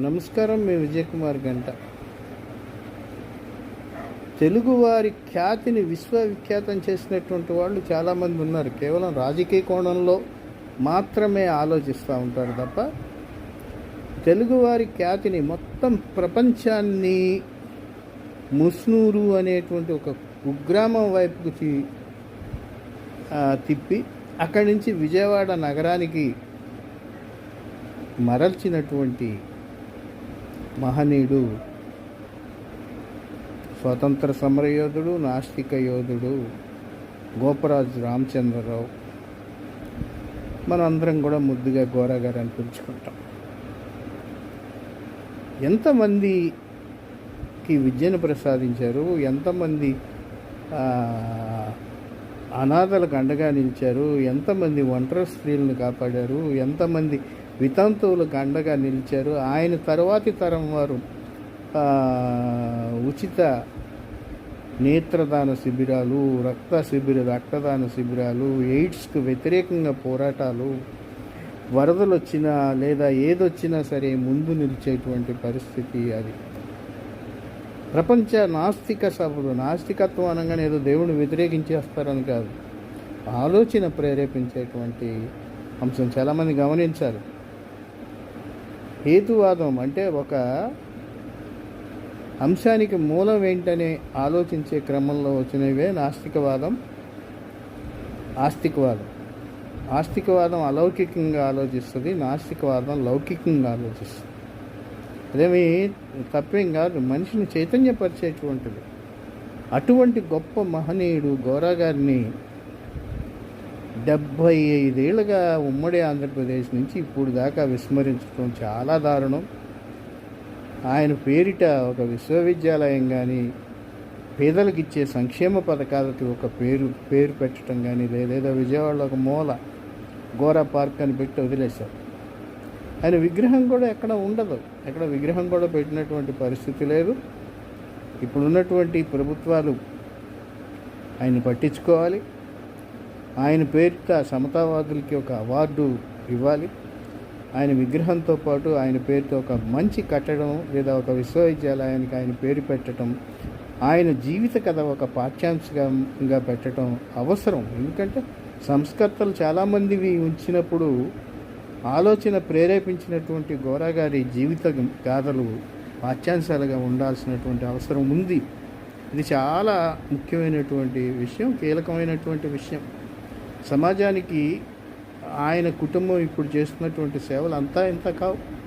నమస్కారం మీ విజయకుమార్ గంట. తెలుగువారి ఖ్యాతిని విశ్వవిఖ్యాతం చేసినటువంటి వాళ్ళు చాలామంది ఉన్నారు. కేవలం రాజకీయ కోణంలో మాత్రమే ఆలోచిస్తూ ఉంటారు తప్ప తెలుగువారి ఖ్యాతిని మొత్తం ప్రపంచాన్ని ముస్నూరు అనేటువంటి ఒక కుగ్రామం వైపుకు తిప్పి అక్కడి నుంచి విజయవాడ నగరానికి మరల్చినటువంటి మహనీయుడు స్వతంత్ర సమరయోధుడు నాస్తిక యోధుడు గోపరాజు రామచంద్రరావు. మనందరం కూడా ముద్దుగా గోరాగారు అని పిలుచుకుంటాం. ఎంతమందికి విద్యను ప్రసాదించారు? ఎంతమంది అనాథలకు అండగా నిలిచారు. ఎంతమంది ఒంటరి స్త్రీలను కాపాడారు. ఎంతమంది వితంతువులకు అండగా నిలిచారు. ఆయన తర్వాతి తరం వారు ఉచిత నేత్రదాన శిబిరాలు రక్త శిబిర రక్తదాన శిబిరాలు ఎయిడ్స్కు వ్యతిరేకంగా పోరాటాలు వరదలు వచ్చినా లేదా ఏదొచ్చినా సరే ముందు నిలిచేటువంటి పరిస్థితి అది. ప్రపంచ నాస్తిక సభలు నాస్తికత్వం అనగానే ఏదో దేవుని వ్యతిరేకించేస్తారని కాదు. ఆలోచన ప్రేరేపించేటువంటి అంశం చాలామంది గమనించారు. హేతువాదం అంటే ఒక అంశానికి మూలం ఏంటనే ఆలోచించే క్రమంలో వచ్చినవే నాస్తికవాదం ఆస్తికవాదం. ఆస్తికవాదం అలౌకికంగా ఆలోచిస్తుంది నాస్తికవాదం లౌకికంగా ఆలోచిస్తుంది. అదేవి తప్పేం కాదు. మనిషిని చైతన్యపరిచేటువంటిది. అటువంటి గొప్ప మహనీయుడు గోరా గారిని డెబ్భై ఐదేళ్ళుగా ఉమ్మడి ఆంధ్రప్రదేశ్ నుంచి ఇప్పుడు దాకా విస్మరించడం చాలా దారుణం. ఆయన పేరిట ఒక విశ్వవిద్యాలయం కానీ పేదలకు ఇచ్చే సంక్షేమ పథకాలకి ఒక పేరు పేరు పెట్టడం కానీ లేదా విజయవాడలో ఒక మూల గోరా పార్క్ అని పెట్టి వదిలేశారు. ఆయన విగ్రహం కూడా ఎక్కడ ఉండదు. ఎక్కడ విగ్రహం కూడా పెట్టినటువంటి పరిస్థితి లేదు. ఇప్పుడున్నటువంటి ప్రభుత్వాలు ఆయన పట్టించుకోవాలి. ఆయన పేరిట సమతావాదులకి ఒక అవార్డు ఇవ్వాలి. ఆయన విగ్రహంతో పాటు ఆయన పేరుతో ఒక మంచి కట్టడం లేదా ఒక విశ్వవిద్యాలయానికి ఆయన పేరు పెట్టడం ఆయన జీవిత కథ ఒక పాఠ్యాంశంగా పెట్టడం అవసరం. ఎందుకంటే సంస్కర్తలు చాలామందివి ఉంచినప్పుడు ఆలోచన ప్రేరేపించినటువంటి గోరాగారి జీవిత గాథలు పాఠ్యాంశాలుగా ఉండాల్సినటువంటి అవసరం ఉంది. ఇది చాలా ముఖ్యమైనటువంటి విషయం కీలకమైనటువంటి విషయం. సమాజానికి ఆయన కుటుంబం ఇప్పుడు చేస్తున్నటువంటి సేవలు అంతా ఇంత కావు.